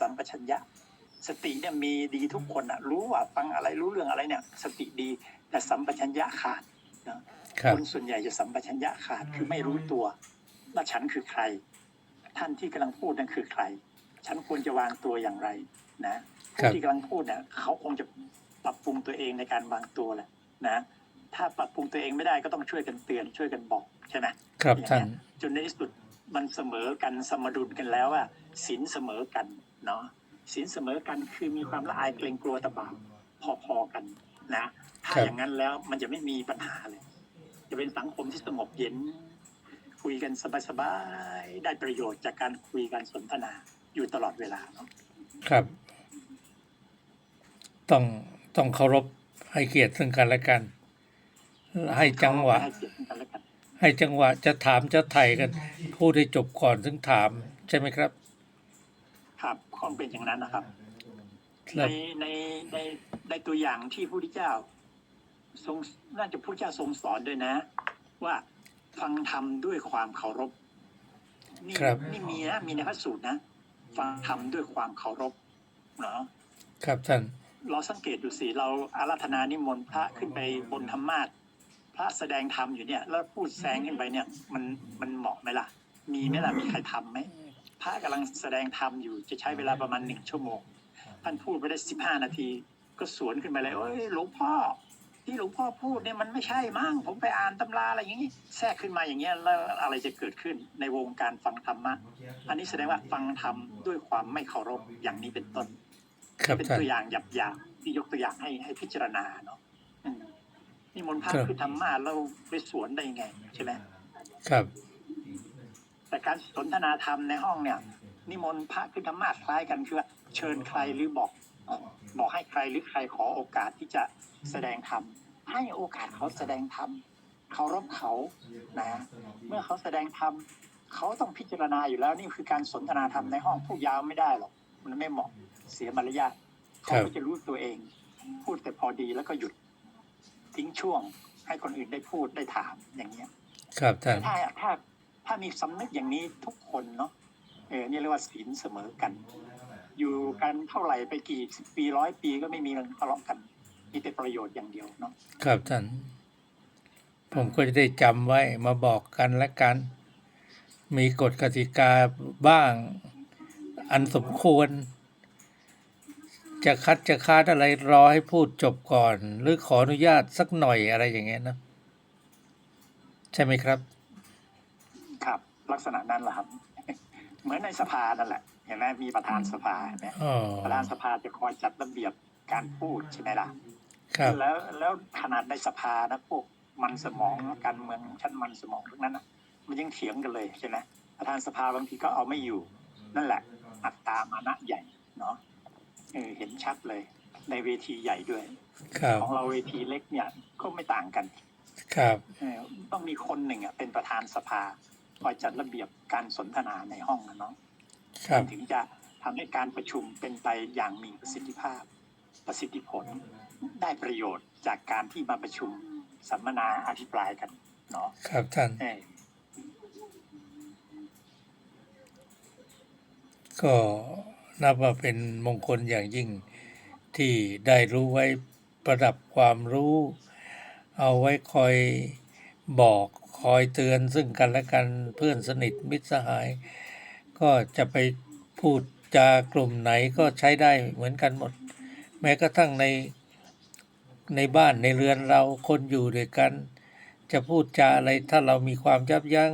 สัมปชัญญะ สติเนี่ยมีดีทุกคนอะรู้ว่าฟังอะไรรู้เรื่องอะไรเนี่ย สติดีแต่สัมปชัญญะขาดนะครับคนส่วนใหญ่จะสัมปชัญญะขาดคือไม่รู้ตัวว่าฉันคือใคร ท่านที่กำลังพูดนั่นคือใคร ฉันควรจะวางตัวอย่างไรนะครัผู้บที่กำลังพูดเนี่ยเขาคงจะปรับปรุงตัวเองในการวางตัวแหละนะ ถ้าปรับปรุงตัวเองไม่ได้ก็ต้องช่วยกันเตือนช่วยกันบอกใช่ไหมครับท่านจนในที่สุด มันเสมอกันสมดุลกันแล้วว่าศีลเสมอกันเนาะศีลเสมอกันคือมีความละอายเกรงกลัวตะบาปพอๆกันนะถ้าครับอย่างนั้นแล้วมันจะไม่มีปัญหาเลย จะเป็นสังคมที่สงบเย็น คุยกันสบายๆได้ประโยชน์จากการคุยกันสนทนาอยู่ตลอดเวลาเนาะครับ ต้องต้องเคารพให้เกียรติซึ่งกันและกัน ให้จังหวะให้เกียรติซึ่งกันและกัน ให้จังหวะจะถามจะไถ่กันพูดให้จบก่อนถึงถามใช่ไหมครับ ครับคงเป็นอย่างนั้นนะครับคในรับในในในตัวอย่างที่พระพุทธเจ้า ทรงน่าจะพระพุทธเจ้าทรงสอนด้วยนะ ว่าฟังธรรมด้วยความเคารพนี่ครับนี่มีนะมีในพระสูตรนะฟังธรรมด้วยความเคารพเนาะครับท่านเราสังเกตดูสิเราอาราธนานิมนต์พระขึ้นไปบนธรรมาสน์ พระแสดงธรรมอยู่เนี่ย แล้วพูดแซงขึ้นไปเนี่ย มันมันเหมาะไหมล่ะ มีไหมล่ะมีใครทำไหมพระกำลังแสดงธรรมอยู่จะใช้เวลาประมาณหนึ่งชั่วโมงท่านพูดไปได้สิบห้านาที ก็สวนขึ้นไปเลยเอ้ยหลวงพ่อ ที่หลวงพ่อพูดเนี่ยมันไม่ใช่มั้งผมไปอ่านตำราอะไรอย่างนี้แทรกขึ้นมาอย่างเงี้ยแล้วอะไรจะเกิดขึ้นในวงการฟังธรรมะอันนี้แสดงว่าฟังธรรมด้วยความไม่เคารพอย่างนี้เป็นต้นครับเป็นท่านตัวอย่างหยาบๆที่ยกตัวอย่างให้ให้พิจารณาเนาะอืม นี่มนต์พระครับคือธรรมะเราไปสวนได้ยังไงใช่ไหมครับ แต่การสนทนาธรรมในห้องเนี่ย นิมนต์พระคือธรรมะคล้ายกันคือว่าเชิญใครหรือบอกบอกให้ใครหรือใครขอโอกาสที่จะแสดงธรรมให้โอกาสเขาแสดงธรรมเคารพเขานะเมื่อเขาแสดงธรรมเขาต้องพิจารณาอยู่แล้วนี่คือการสนทนาธรรมในห้องพูดยาวไม่ได้หรอกมันไม่เหมาะเสียมารยาทเขาก็จะรู้ตัวเอง พูดแต่พอดีแล้วก็หยุด ทิ้งช่วง ให้คนอื่นได้พูดได้ถามอย่างเงี้ย ครับท่านถ้าถ้าถ้ามีสำนึกอย่างนี้ทุกคนเนาะเออนี่เรียกว่าศีลเสมอกัน อยู่กันเท่าไหร่ไปกี่สิบปีร้อยปีก็ไม่มีเรื่องทะเลาะกัน มีแต่ประโยชน์อย่างเดียวเนาะครับท่านผมก็จะได้จำไว้มาบอกกันและกัน มีกฎกติกาบ้างอันสมควร จะคัดจะค้านอะไรรอให้พูดจบก่อน หรือขออนุญาตสักหน่อยอะไรอย่างเงี้ยนะ ใช่ไหมครับ ครับ ลักษณะนั้นแหละครับ เหมือนในสภานั่นแหละเห็นไหมมีประธานสภาเห็นไหมอ๋อประธานสภาจะคอยจัดระเบียบการพูดใช่ไหมล่ะครับแล้วแล้วขนาดในสภานะพวกมันสมองการเมืองชั้นมันสมองพวกนั้นนะมันยังเถียงกันเลยใช่ไหมประธานสภาบางทีก็เอาไม่อยู่ นั่นแหละ อัตตามานะใหญ่เนาะ เออเห็นชัดเลย ในเวทีใหญ่ด้วยครับของเราเวทีเล็กเนี่ยก็ไม่ต่างกัน ครับเออต้องมีคนหนึ่งอะเป็นประธานสภาคอยจัดระเบียบการสนทนาในห้องนะเนาะครับถึงจะทำให้การประชุมเป็นไปอย่างมีประสิทธิภาพ ประสิทธิผล ได้ประโยชน์จากการที่มาประชุมสัมมนาอภิปรายกันเนาะครับท่านเออก็ นับว่าเป็นมงคลอย่างยิ่งที่ได้รู้ไว้ประดับความรู้ เอาไว้คอยบอกคอยเตือนซึ่งกันและกันเพื่อนสนิทมิตรสหาย ก็จะไปพูดจากลุ่มไหนก็ใช้ได้เหมือนกันหมด แม้กระทั่งในในบ้านในเรือนเราคนอยู่ด้วยกัน จะพูดจาอะไรถ้าเรามีความยับยั้ง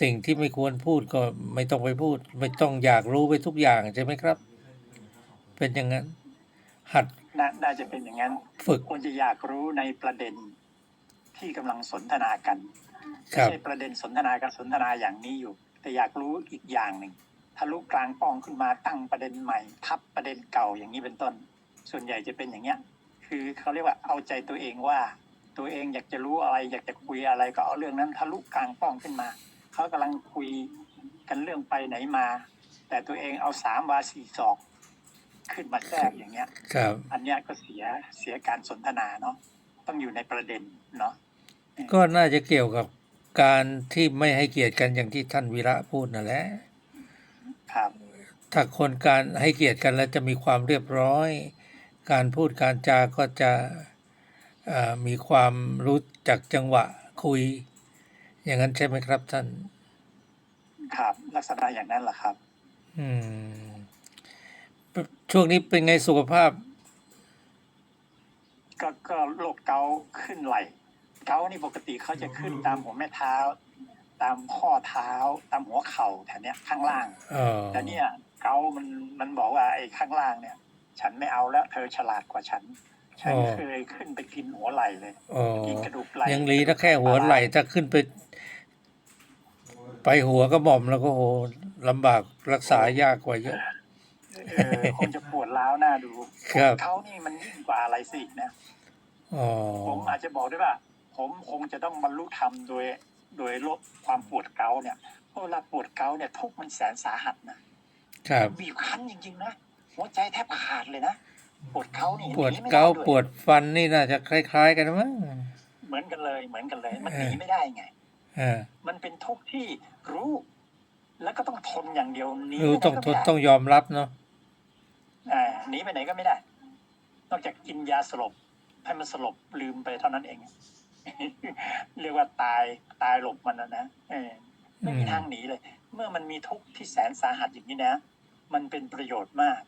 สิ่งที่ไม่ควรพูดก็ไม่ต้องไปพูด ไม่ต้องอยากรู้ไปทุกอย่างใช่ไหมครับ เป็นอย่างนั้น หัดนาน่าจะเป็นอย่างนั้น ฝึกควรจะอยากรู้ในประเด็นที่กำลังสนทนากันคไม่รับใช่ประเด็นสนทนากันสนทนาอย่างนี้อยู่ แต่อยากรู้อีกอย่างหนึ่งทะลุกลางป้องขึ้นมาตั้งประเด็นใหม่ ทับประเด็นเก่าอย่างนี้เป็นต้น ส่วนใหญ่จะเป็นอย่างเงี้ย คือเขาเรียกว่าเอาใจตัวเองว่า ตัวเองอยากจะรู้อะไร อยากจะคุยอะไรก็เอาเรื่องนั้นทะลุกลางป้องขึ้นมา เขากำลังคุยกันเรื่องไปไหนมา แต่ตัวเองเอาสามวาสี่ศอกขึ้นมาแทรกอย่างเงี้ย ครับ อันเนี้ยก็เสียเสียการสนทนาเนาะต้องอยู่ในประเด็นเนาะก็น่าจะเกี่ยวกับการที่ไม่ให้เกียรติกันอย่างที่ท่านวีระพูดนั่นแหละครับถ้าคนการให้เกียรติกันแล้วจะมีความเรียบร้อย การพูดการจาก็จะเอ่อมีความรู้จักจังหวะคุย อย่างนั้นใช่ไหมครับท่าน ครับ ลักษณะอย่างนั้นแหละครับ อืม ช่วงนี้เป็นไงสุขภาพ ก็ก็โรคเกาต์ขึ้นไหลเกาต์นี่ปกติเขาจะขึ้นตามหัวแม่เท้า ตามข้อเท้า ตามหัวเข่าแถวเนี้ยข้างล่างเออแต่เนี่ย เกาต์มันมันบอกว่าไอ้ข้างล่างเนี่ย ฉันไม่เอาแล้ว เธอฉลาดกว่าฉัน ฉันเคยขึ้นไปกินหัวไหล่เลยอ๋อกินกระดูกไหล่ยังดีถ้าแค่หัวไหล่ถ้าขึ้นไป ไปหัวก็หม่อมแล้วก็โหลำบากรักษายากกว่าเยอะเออคงจะปวดร้าวหน้าดูครับเขานี่มันยิ่งกว่าอะไรสินะอ๋อผมอาจจะบอกได้ว่า ผมคงจะต้องบรรลุธรรมโดย โดยลดความปวดเกาต์เนี่ยเพราะเวลาปวดเกาต์เนี่ยทุกข์มันแสนสาหัสนะครับบีบคั้นจริงๆนะหัวใจแทบขาดเลยนะ ปวดเกาต์นี่ปวดหนีไม่ไเกาต์ยปวดฟันนี่น่าจะคล้าย ๆ กันมั้งเหมือนกันเลยเหมือนกันเลย มันเออหนีไม่ได้ไงเออมันเป็นทุกข์ที่รู้ แล้วก็ต้องทนอย่างเดียวหนีรู้ไปไหนต้องก็ทไม่นได้ต้องยอมรับเนาะอ่าหนีไปไหนก็ไม่ได้ นอกจากกินยาสลบให้มันสลบลืมไปเท่านั้นเอง เรียกว่าตายตายหลบมันนะนะเออไม่มีทางหนีเลย เมื่อมันมีทุกข์ที่แสนสาหัสอย่างนี้นะ มันเป็นประโยชน์มาก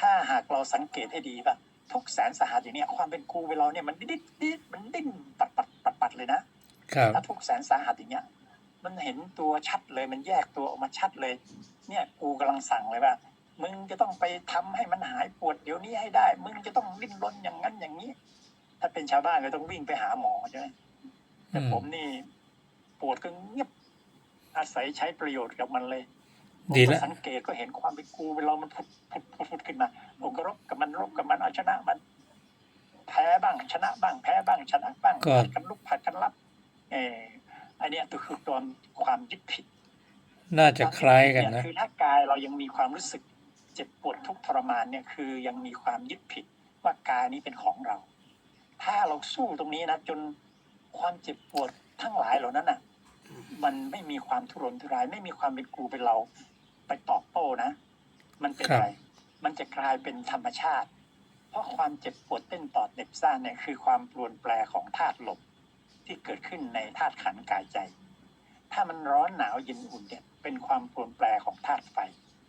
ถ้าหากเราสังเกตให้ดีป่ะทุกข์แสนสาหัสอย่างเนี้ยความเป็นครูเวลาเนี่ยมันดิ้นดิ้นมันดิ้นปัดปัดปัดปัดเลยนะครับถ้าทุกข์แสนสาหัสอย่างเงี้ย มันเห็นตัวชัดเลยมันแยกตัวออกมาชัดเลย เนี่ยกูกำลังสั่งเลยว่ามึงจะต้องไปทำให้มันหายปวดเดี๋ยวนี้ให้ได้ มึงจะต้องดิ้นรนอย่างนั้นอย่างนี้ ถ้าเป็นชาวบ้านก็ต้องวิ่งไปหาหมอใช่ไหมแต่อืมผมนี่ ปวดก็เงียบอาศัยใช้ประโยชน์กับมันเลยผม ดีก็แล้วสังเกตก็เห็นความเป็นกูเวลามันพุดพุดพุดพุดขึ้นมาผมก็รบกับมันรบกับมันเอาชนะมัน แพ้บ้างชนะบ้างแพ้บ้างชนะบ้างก็ผัดกันลุกผัดกันรับ เอออันเนี้ยตัวคือตัวความยึดผิด น่าจะคล้ายกันนะคือถ้ากายเรายังมีความรู้สึกเจ็บปวดทุกข์ทรมานเนี่ยคือยังมีความยึดผิดว่ากายนี้เป็นของเรา ถ้าเราสู้ตรงนี้นะจนความเจ็บปวดทั้งหลายเหล่านั้นน่ะ มันไม่มีความทุรนทุราย ไม่มีความเป็นกูเป็นเรา ไปตอบโต้นะ มันเป็นครับอะไร มันจะกลายเป็นธรรมชาติ เพราะความเจ็บปวดเต้นตอดเหน็บซ่านเนี่ยคือความปรวนแปรของธาตุลมที่เกิดขึ้นในธาตุขันธ์กายใจ ถ้ามันร้อนหนาวเย็นอุ่นเนี่ยเป็นความปรวนแปรของธาตุไฟ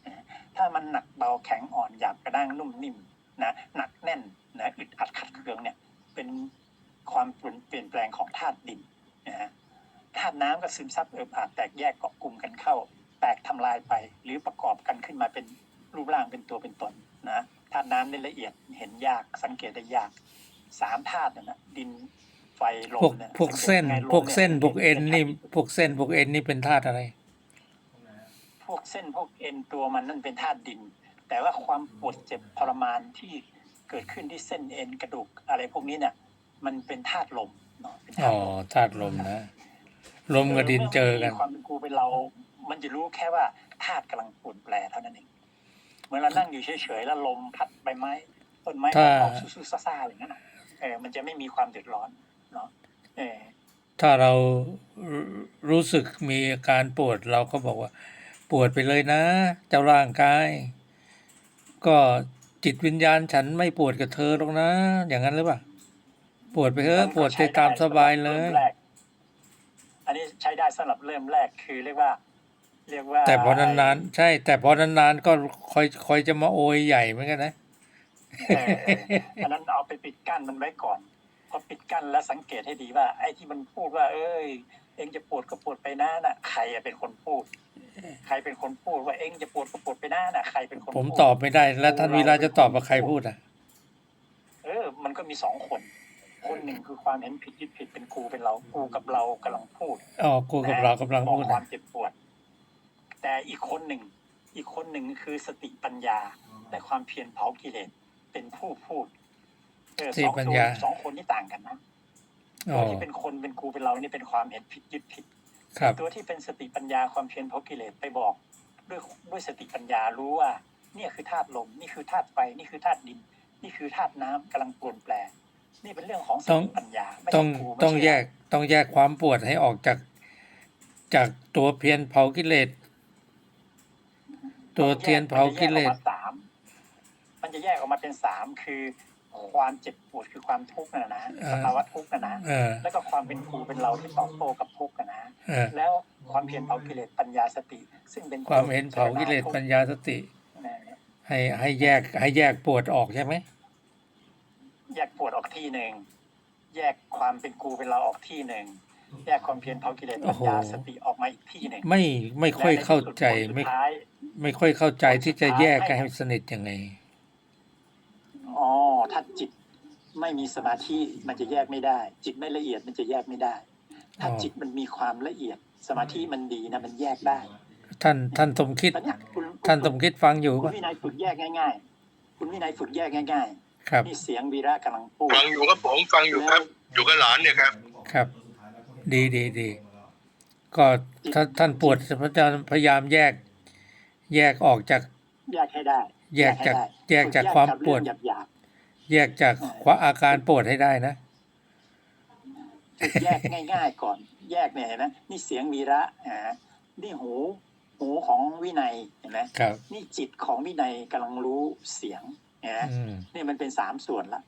นะถ้ามันหนักเบาแข็งอ่อนหยาบกระด้างนุ่มนิ่มนะหนักแน่นนะอึดอัดขัดเคืองเนี่ยเป็นความเปลี่ยนแปลงของธาตุดินนะฮะธาตุน้ำก็ซึมซับเอิบอาบแตกแยกเกาะกลุ่มกันเข้า แตกทำลายไป หรือประกอบกันขึ้นมาเป็นรูปร่างเป็นตัวเป็นตนนะธาตุน้ำนี่ละเอียดเห็นยากสังเกตได้ยากสามธาตุนั่นนะดินไฟลมพวกเนี่ยพวกเส้นสังกตยังไงลมพวกเส้นยพวกเอ็นนี่ป็ธาตุพวกเส้นพวกเอ็นนี่เป็นธาตุอะไร พวกเส้นพวกเอ็นตัวมันนั่นเป็นธาตุดิน แต่ว่าความปวดเจ็บทรมานที่เกิดขึ้นที่เส้นเอ็นกระดูกอะไรพวกนี้เนี่ยมันเป็นธาตุลมเนาะเป็นธาอ๋อตุลมธาตุลมนะลมกับดินเจอกันมื่มีความเป็นกูเป็นเรา มันจะรู้แค่ว่าธาตุกำลังปวดแปรเท่านั้นเองเหมื่อนเรานั่งอยู่เฉยๆแล้วลมพัดใบไม้ต้นไม้ถ้าออกสู้ๆซ่าๆอะไรอย่างนั้นน่ะเออมันจะไม่มีความเดือดร้อนเนาะเออถ้าเรารู้รู้สึกมีอาการปวดเราก็บอกว่า ปวดไปเลยนะ เจ้าร่างกาย ก็จิตวิญญาณฉันไม่ปวดกับเธอหรอกนะ อย่างนั้นหรือเปล่าปวดไปเถอะปวดไปตามสบายเลยริ่มแรกอันนี้ใช้ได้สำหรับเริ่มแรกคือเรียกว่า เรียกว่าแต่พอนานๆใช่ แต่พอนานๆก็คอยคอยจะมาโอยใหญ่เหมือนกันนะเออเอออันนั้นเอาไปปิดกั้นมันไว้ก่อนพอปิดกั้นแล้วสังเกตให้ดีว่า ไอ้ที่มันพูดว่า เอ้ย เองจะปวดก็ปวดไปหน้าน่ะ ใครอะเป็นคนพูด ใครเป็นคนพูดว่าเองจะปวดก็ปวดไปหน้าน่ะ ใครเป็นคนผมพูดตอบไม่ได้ แล้วท่านวีระจะตอบกับใครพูดอะ เออ มันก็มีสองคนคนหนึ่งคือความเห็นผิดยึดผิดเป็นกูเป็นเรากูกับเรากำลังพูดอ๋อกูกับเรากำลังบอพูกดควานะมเจ็บปวด แต่อีกคนหนึ่ง อีกคนหนึ่งคือสติปัญญาและความเพียรเผากิเลสเป็นผู้พูดเออสติสองปัญตัวญาสองคนนี่ต่างกันนะอ๋ตัอวที่เป็นคนเป็นกูเป็นเรานี่เป็นความเห็นผิดยึดผิดครับตัวที่เป็นสติปัญญาความเพียรเผากิเลสไปบอก ด้วยด้วยสติปัญญารู้ว่า เนี่ยคือธาตุลมนี่คือธาตุไฟนี่คือธาตุดิน นี่คือธาตุน้ำกำลังเปลี่ยนแปลงนี่เป็นเรื่องของสต้องติปัญญาไม่ต้องใช่กูไม่ต้องใช่แยกต้องแยกความปวดให้ออกจาก จากตัวเพียรเผากิเลส ตัวเทียนเผากิเลสมันจะแยออกมาสามมันจะแยกออกมาเป็นสามคือความเจ็บปวดคือความทุกข์นะนะสภาวะทุกข์นะนะเออแล้วก็ความเป็นครูเป็นเราที่ตอบโต้กับทุกข์นะนะเออแล้วความเพียรเผากิเลสปัญญาสติ ซึ่งเป็นความเห็นเผากิเลสปัญญาสตินะให้ให้แยกให้แยกปวดออกใช่ไหมแยกปวดออกที่หนึ่งแยกความเป็นครูเป็นเราออกที่หนึ่งแยกความเพียรเผากิเลสปัญญาสติออกมาอีกที่หนึ่งไม่ไม่ค่อยเข้าใจและนไม่ ที่สุดผลสุดท้ายไม่ค่อยเข้าใจที่จะแยกกันให้สนิทยังไง อ๋อ ถ้าจิตไม่มีสมาธิมันจะแยกไม่ได้ จิตไม่ละเอียดมันจะแยกไม่ได้ ถ้าอ๋อจิตมันมีความละเอียด สมาธิมันดีนะมันแยกได้ ท่านท่านสมคิดตอนเนี้ยคุณท่านสมคิดฟังอยู่คุณปะวินัยฝึกแยกง่าย ๆ คุณวินัยฝึกแยกง่ายครับๆนี่เสียงวีระกำลังพูดฟังอยู่ครับผมฟังอยู่ครับ อยู่กับหลานเนี่ยครับ ครับ ดีดีดีก็ท่านท่านปวดพระอาจารย์พยายามแยก แยกออกจาก แยกให้ได้ แยกจากให้ได้แยกจากความปวดฝึกแยกกับเรื่องหยาบแยกจากความอาการปวดให้ได้นะๆฝึกแยกง่าย ๆ ก่อน แยกเนี่ยเห็นไหมนี่เสียงวีระอ่านี่หูหูของวินัยเห็นไหมครับนี่จิตของวินัยกำลังรู้เสียงเห็นไหมอืมนี่มันเป็นสามส่วนละ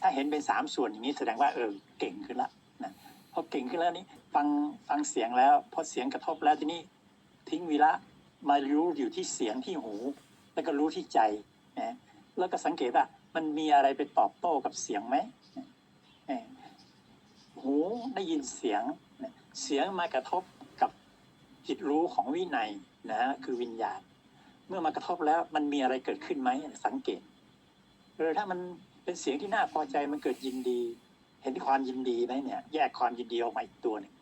ถ้าเห็นเป็นสามส่วนอย่างนี้แสดงว่าเออเก่งขึ้นละนะพอเก่งขึ้นแล้วนี่ฟังฟังเสียงแล้วพอเสียงกระทบแล้วทีนี้ทิ้งวีระ มารู้อยู่ที่เสียงที่หู แล้วก็รู้ที่ใจนะแล้วก็สังเกตว่ามันมีอะไรไปตอบโต้กับเสียงไหมหูได้ยินเสียง เสียงมากระทบกับจิตรู้ของวินัยนะคือวิญญาณ เมื่อมากระทบแล้วมันมีอะไรเกิดขึ้นไหมสังเกตเออถ้ามันเป็นเสียงที่น่าพอใจมันเกิดยินดี เห็นความยินดีไหมเนี่ย แยกความยินดีออกมาอีกตัวหนึ่ง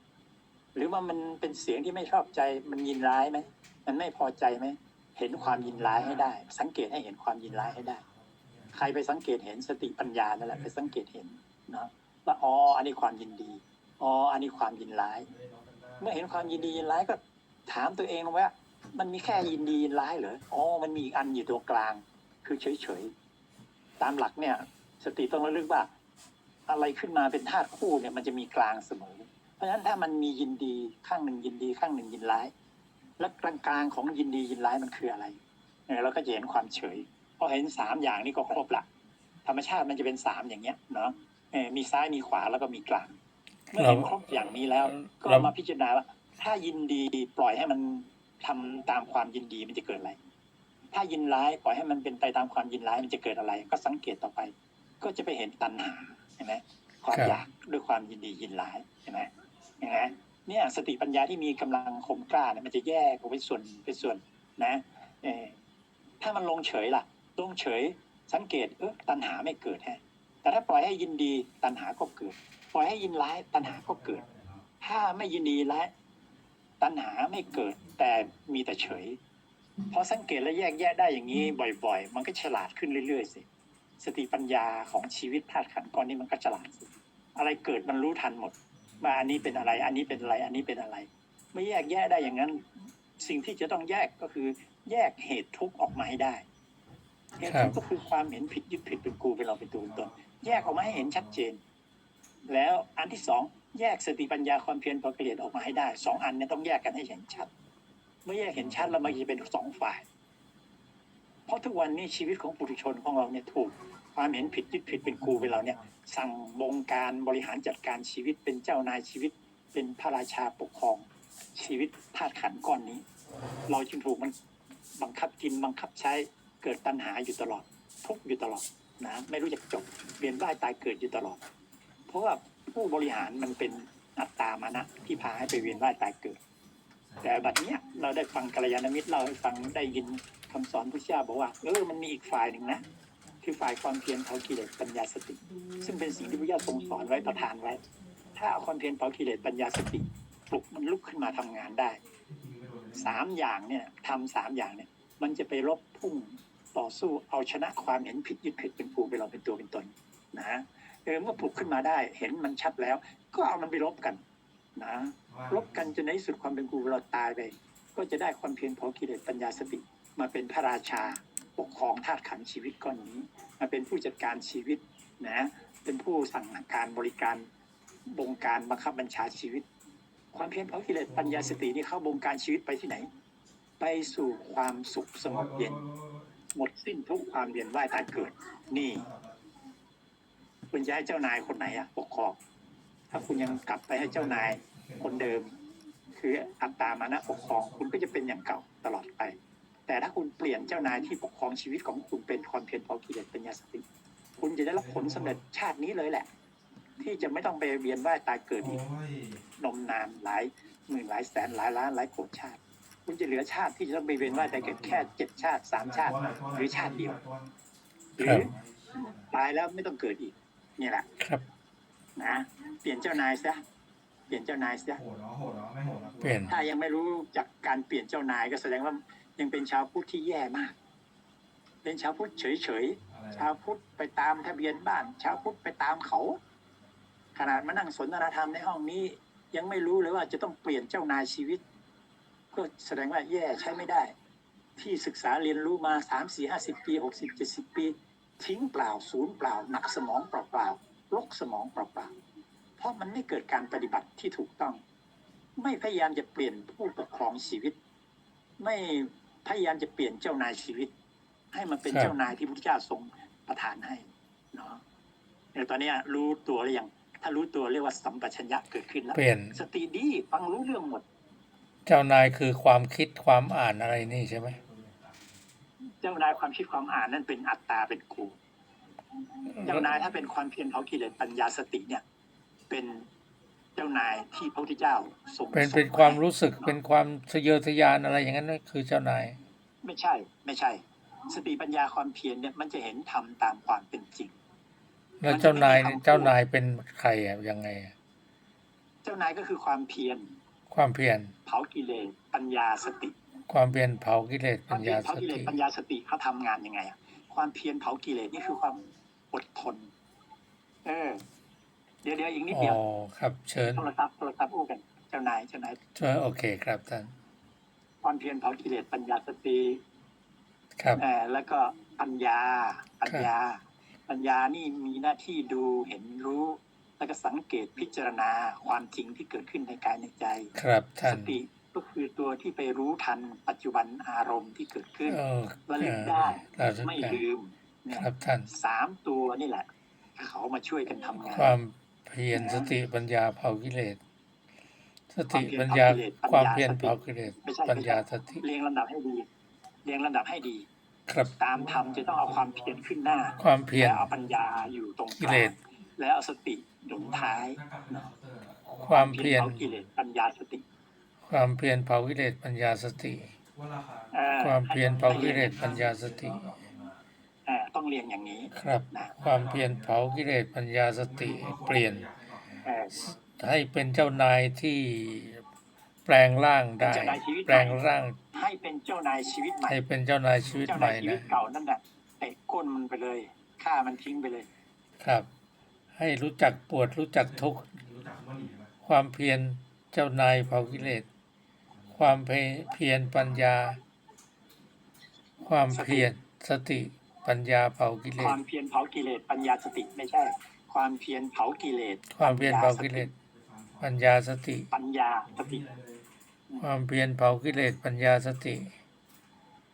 หรือว่ามันเป็นเสียงที่ไม่ชอบใจมันยินร้ายไหมมันไม่พอใจไหมเห็นความยินร้ายให้ได้ สังเกตให้เห็นความยินร้ายให้ได้ ใครไปสังเกตเห็นสติปัญญานั่นแหละไปสังเกตเห็นเนาะว่าอ๋ออันนี้ความยินดีอ๋ออันนี้ความยินร้าย เมื่อเห็นความยินดียินร้ายก็ถามตัวเองว่า มันมีแค่ยินดียินร้ายเหรออ๋อมันมีอีกอันอยู่ตรงกลาง คือเฉยเฉยๆตามหลักเนี่ย สติต้องระลึกว่า อะไรขึ้นมาเป็นธาตุคู่เนี่ยมันจะมีกลางเสมอเพ ราะฉะนั้นถ้ามันมียินดีข้างหนึ่งยินดีข้างหนึ่งยินร้าย แล้วกลางกลางๆของยินดียินร้ายมันคืออะไรเออเราก็จะเห็นความเฉยพอเห็นสามอย่างนี้ก็ครบละธรรมชาติมันจะเป็นสามอย่างเงี้ยเนาะเออมีซ้ายมีขวาแล้วก็มีกลางเมื่อเห็นครบอย่างนี้แล้ว ก็เรามาพิจารณาว่า ถ้ายินดีปล่อยให้มันทำตามความยินดีมันจะเกิดอะไร ถ้ายินร้ายปล่อยให้มันเป็นไปตามความยินร้ายมันจะเกิดอะไร ก็สังเกตต่อไป ก็จะไปเห็นตัณหาเห็นไหมความครับอยากด้วยความยินดียินร้ายเห็นไหมเห็ นไหมเนี่ยสติปัญญาที่มีกำลังคมกล้าเนี่ยมันจะแยกออกเป็นส่วนเป็นส่วนนะเออถ้ามันลงเฉยล่ะ ลงเฉยสังเกตเออตัณหาไม่เกิดฮะแต่ถ้าปล่อยให้ยินดีตัณหาก็เกิด ปล่อยให้ยินร้ายตัณหาก็เกิด ถ้าไม่ยินดีร้ายตัณหาไม่เกิด แต่มีแต่เฉยพอสังเกตและแยกแยะได้อย่างนี้บ่อย ๆ มันก็ฉลาดขึ้นเรื่อยๆสิสติปัญญาของชีวิตธาตุขันธ์ก้อนนี้มันก็ฉลาดสิอะไรเกิดมันรู้ทันหมด ว่าอันนี้เป็นอะไร อันนี้เป็นอะไร อันนี้เป็นอะไรเมื่อแยกแยะได้อย่างนั้น สิ่งที่จะต้องแยกก็คือ แยกเหตุทุกข์ออกมาให้ได้ เหตุทุกข์ก็คือความเห็นผิดยึดผิดเป็นกูเป็นเราเป็นตัวเป็นตน แยกออกมาให้เห็นชัดเจน แล้วอันที่สองแยกสติปัญญาความเพียรพอเกลียดออกมาให้ได้สองอันเนี้ต้องแยกกันให้เห็นชัด เมื่อแยกเห็นชัดแล้วมันจะเป็นสองฝ่าย เพราะทุกวันนี้ชีวิตของปุถุชนของเราเนี่ยถูก ความเห็นผิดยึดผิดเป็นกูเป็นเราเนี่ย สั่งบงการบริหารจัดการชีวิตเป็นเจ้านายชีวิต เป็นพระราชาปกครอง ชีวิตธาตุขันธ์ก้อนนี้ เราจึงถูกมันบังคับกินบังคับใช้เกิดปัญหาอยู่ตลอด ทุกอยู่ตลอดนะไม่รู้จักจบเวียนว่ายตายเกิดอยู่ตลอด เพราะว่าผู้บริหารมันเป็นอัตตามานะที่พาให้ไปเวียนว่ายตายเกิด แต่บัดเนี้ยเราได้ฟังกัลยาณมิตรเล่าให้ฟังได้ยินคำสอนพระเจ้าบอกว่าเออมันมีอีกฝ่ายหนึ่งนะ คือฝ่ายความเพียรเผากิเลสปัญญาสติ ซึ่งเป็นสิ่งที่พระเจ้าทรงสอนไว้ประทานไว้ ถ้าเอาความเพียรเผากิเลสปัญญาสติปลุกมันลุกขึ้นมาทำงานได้สามอย่างเนี่ยทำสามอย่างเนี่ย มันจะไปรบพุ่งต่อสู้เอาชนะความเห็นผิดยึดผิดเป็นกูเป็นเราเป็นตัวเป็นตนนะเออเมื่อปลุกขึ้นมาได้ เห็นมันชัดแล้ว ก็เอามันไปรบกันนะรบกันจนในที่สุดความเป็นกูเราตายไป ก็จะได้ความเพียรเผากิเลสปัญญาสติมาเป็นพระราชา ปกครองธาตุขันธ์ชีวิตก้อนนี้ มาเป็นผู้จัดการชีวิตนะเป็นผู้สั่งการบริการบงการบังคับบัญชาชีวิต ความเพียรเผากิเลสปัญญาสตินี่เข้าบงการชีวิตไปที่ไหน ไปสู่ความสุขสงบเย็น หมดสิ้นทุกความเวียนว่ายตายเกิด นี่ คุณจะให้เจ้านายคนไหนอะปกครองถ้าคุณยังกลับไปให้เจ้านายคนเดิม คืออัตตามานะปกครองคุณก็จะเป็นอย่างเก่า ปลี่ยนเจ้านายที่ปกครองชีวิตของคุณเป็นความเพียรพอกิเลสปัญญาสติ คุณจะได้รับผลสำเร็จชาตินี้เลยแหละ ที่จะไม่ต้องไปเวียนว่ายตายเกิดอีกนมนานหลายหมื่นหลายแสนหลายล้านหลายโกรธชาติ คุณจะเหลือชาติที่จะต้องไปเวียนว่ายตายเกิดแค่เจ็ดชาติสามชาติหรือชาติเดียวหรือตายแล้วไม่ต้องเกิดอีก นี่แหละครับ นะเปลี่ยนเจ้านายซะเปลี่ยนเจ้านายซะโหดเหรอโหดเหรอไม่โหดหรอเปลี่ยนถ้ายังไม่รู้จากการเปลี่ยนเจ้านายก็แสดงว่า ยังเป็นชาวพุทธที่แย่มาก เป็นชาวพุทธเฉยๆอะไรชาวพุทธไปตามทะเบียนบ้าน ชาวพุทธไปตามเขา ขนาดมานั่งสนทนาธรรมในห้องนี้ ยังไม่รู้เลยว่าจะต้องเปลี่ยนเจ้านายชีวิต ก็แสดงว่าแย่ใช้ไม่ได้ ที่ศึกษาเรียนรู้มาสามสี่ห้าสิบปีหกสิบเจ็ดสิบปี ทิ้งเปล่าศูนย์เปล่า หนักสมองเปล่าเปล่าลกสมองเปล่าเปล่าเพราะมันไม่เกิดการปฏิบัติที่ถูกต้อง ไม่พยายามจะเปลี่ยนผู้ปกครองชีวิต ไม่ พยายามจะเปลี่ยนเจ้านายชีวิต ให้มันเป็นครับ เจ้านายที่พระพุทธเจ้าทรงประทานให้เนาะเดี๋ยวตอนเนี้ยรู้ตัวหรือยังถ้ารู้ตัวเรียกว่าสัมปชัญญะเกิดขึ้นแล้วเปลี่ยนสติดีฟังรู้เรื่องหมด เจ้านายคือความคิดความอ่านอะไรนี่ใช่ไหมเจ้านายความคิดความอ่านนั่นเป็นอัตตาเป็นกู เจ้านายถ้าเป็นความเพียรเผากิเลสปัญญาสติเนี่ย เป็น เจ้านายที่พระพุทธเจ้าทรงเป็นส่งเป็นความให้รู้สึกเป็นความทะเยอทะยานอะไรอย่างนั้นไหมคือเจ้านาย ไม่ใช่ ไม่ใช่ สติปัญญาความเพียรเนี่ยมันจะเห็นธรรมตามความเป็นจริง แล้วเจ้านายเนี่ยเจ้านายเป็นใครอะยังไงอะเจ้านายก็คือความเพียรความเพียรเผากิเลสปัญญาสติ ความเพียรเผากิเลสคปัวาญมเพียญารเผาสกิเลสติปัญญาสติเขาทำงานยังไงอะความเพียรเผากิเลสนี่คือความอดทน เออ เดี๋ยวเดี๋ยวอีกนิดอ๋เดียวอครับเชิญโทรศัพท์โทรศัพท์อู้กันเจ้านายเจ้านายช่วยโอเคครับท่านความเพียรเผากิเลสปัญญาสติครับเออแล้วก็ปัญญาปัญญา ปัญญานี่มีหน้าที่ดูเห็นรู้ แล้วก็สังเกตพิจารณาความจริงที่เกิดขึ้นในกายในใจ ครับท่าสนติก็คือตัวที่ไปรู้ทันปัจจุบันอารมณ์ที่เกิดขึ้นเออระลึกได้ระลึกไม่ได้ลืมเนี่ยครับท่านสามตัวนี่แหละเขามาช่วยกันทำงานความ เพียรสติปัญญาเผากิเลส สติปัญญาคควาวามมเพีเพียยรรเผากิเลสไม่ใช่ปัญญาสติเรียงลำดับให้ดี เรียงลำดับให้ดี ครับตามธรรมจะต้องเอาความเพียรขึ้นหน้า ความเพียรแล้วเอาปัญญาอยู่ตรงกกิลาเลงสแล้วเอาสติหนุนท้ายเนาะความเพียรเผากิเลสปัญญาสติ ความเพียรเผากิเลสปัญญาสติว่าราคาเอ่อความเพียรเผากิเลสปัญญาสติเอ่อ ต้องเรียงอย่างนี้ครับความเพียรเผากิเลสปัญญาสติเปลี่ยนเอ่อให้เป็นเจ้านายที่แปลงร่างได้เจ้านายชีวิตใหม่แปลงร่าง ให้เป็นเจ้านายชีวิตใหม่ให้เป็นเจ้านายชีวิตเจ้าใหนาม่ยชีวินะตเก่านั่นแหละเตะก้นมันไปเลยฆ่ามันทิ้งไปเลย ครับ ให้รู้จักปวดรู้จักทุกข์รู้จักคำว่าหนีไหมความเพียรเจ้านายเผากิเลสความเพียรปัญญา ความเพียรสติ ปัญญาเผากิเลคส วามเพียรเผากิเลสปัญญาสติไม่ใช่ ความเพียรเผากิเลสความเพียรเผากิเลส ปัญญาสติ ปัญญาสติความเพียรเผากิเลสปัญญาสติ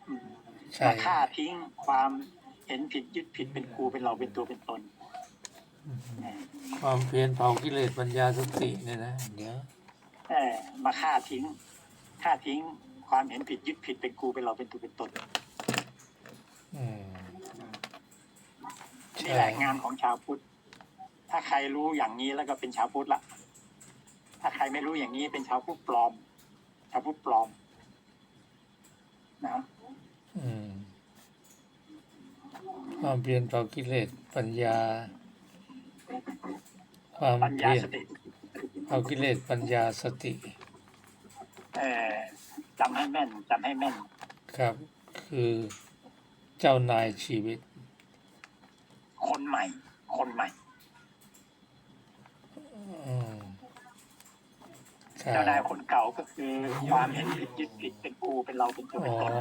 อืมใช่มาฆ่าทิ้งความเห็นผิดยึดผิดเป็นกูเป็นเราเป็นตัวเป็นตนความเพียรเผากิเลสปัญญาสติเนี่ยนะเดี๋ยวเออมาฆ่าทิ้งฆ่าทิ้งความเห็นผิดยึดผิดเป็นกูเป็นเราเป็นตัวเป็นตน อืม นี่แหละงานของชาวพุทธ ถ้าใครรู้อย่างนี้แล้วก็เป็นชาวพุทธละ ถ้าใครไม่รู้อย่างนี้เป็นชาวพุทธปลอม ชาวพุทธปลอม นะอืมความเพียรเผากิเลสปัญญา ความปัญญาเพียรสติเผากิเลสปัญญาสติ เออจำให้แม่นจำให้แม่น ครับ คือเจ้านายชีวิตคนให ม่ คนใหม่เจ้านายคนเก่าก็คือ ความเห็นผิดยึดผิดเป็นกูเป็นเราเป็นตัวเป็นตน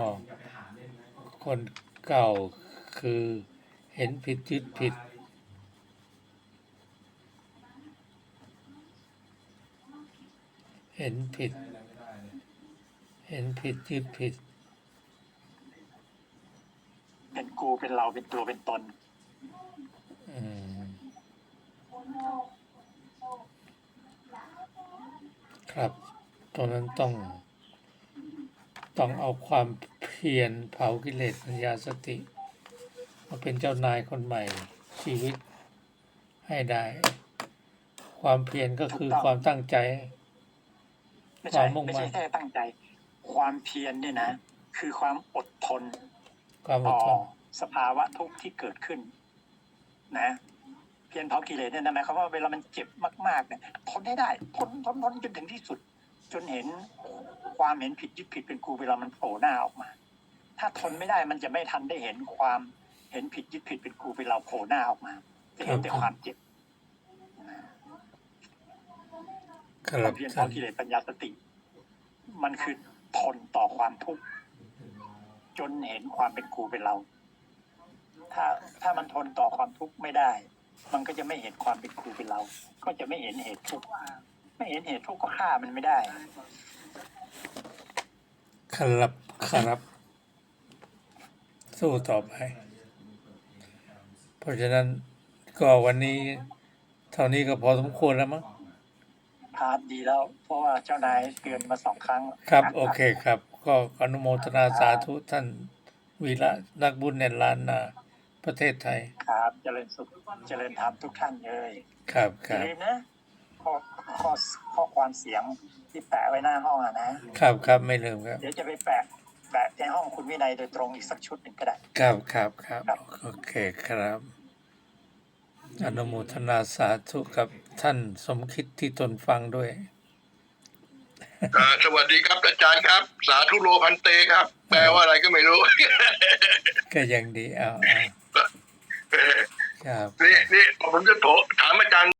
คนเก่าคือเห็นผิดยึดผิด เห็นผิด เห็นผิดยึดผิด เป็นกูเป็นเราเป็นตัวเป็นตน ครับตรงนั้นต้อง ต้องเอาความเพียรเผากิเลสปัญญาสติ มาเป็นเจ้านายคนใหม่ชีวิตให้ได้ ความเพียรก็คือถูกต้องความตั้งใจไม่ใช่ความมุ่งไม่มั่ใช่นแค่ตั้งใจ ความเพียรเนี่ยนะ คือความอดทนความอต่ดอทนสภาวะทุกข์ที่เกิดขึ้น นะ เพียรเผากิเลสเนี่ยนะหมายความว่าเวลามันเจ็บมากๆเนี่ยทนได้ได้ทนทนทนจนถึงที่สุด จนเห็นความเห็นผิดยึดผิดเป็นกูเวลามันโผล่หน้าออกมา ถ้าทนไม่ได้มันจะไม่ทันได้เห็นความเห็นผิดยึดผิดเป็นกูเวลาโผล่หน้าออกมาจะเห็นแต่ความเจ็บคครัวาบมเพียรท่าเผานกิเลสปัญญาสติ มันคือทนต่อความทุกข์จนเห็นความเป็นกูเป็นเรา ถ้าถ้ามันทนต่อความทุกข์ไม่ได้ มันก็จะไม่เห็นความเป็นกูเป็นเรา ก็จะไม่เห็นเหตุทุกข์ไม่เห็นเหตุทุกข์ก็ฆ่ามันไม่ได้ ครับครับ สู้ต่อไป เพราะฉะนั้นก็วันนี้เท่านี้ก็พอสมควรแล้วมั้งพาดดีแล้ว เพราะว่าเจ้านายเตือนมาสองครั้ง ครับ โอเคครับ ก็อนุโมทนาสาธุท่านวีระนักบุญในล้านนา ประเทศไทย ครับเจริญสุขเจริญธรรมทุกท่านเลยครับคอย่ารับลืมนะข้อข้อข้อความเสียงที่แปะไว้หน้าห้องอะนะครับครับไม่ลืมครับ เดี๋ยวจะไปแปะแปะในห้องคุณวินัยโดยตรงอีกสักชุดหนึ่งก็ได้ ครับครับครับครับ โอเคครับ อนุโมทนาสาธุกับท่านสมคิดที่ตนฟังด้วย อ่าสวัสดีครับอาจารย์ครับ สาธุโลพันเตครับ แปลว่าอะไรก็ไม่รู้ ก็ยังดีเอาเอา ครับนี่นี่ผมจะโถถามอาจารย์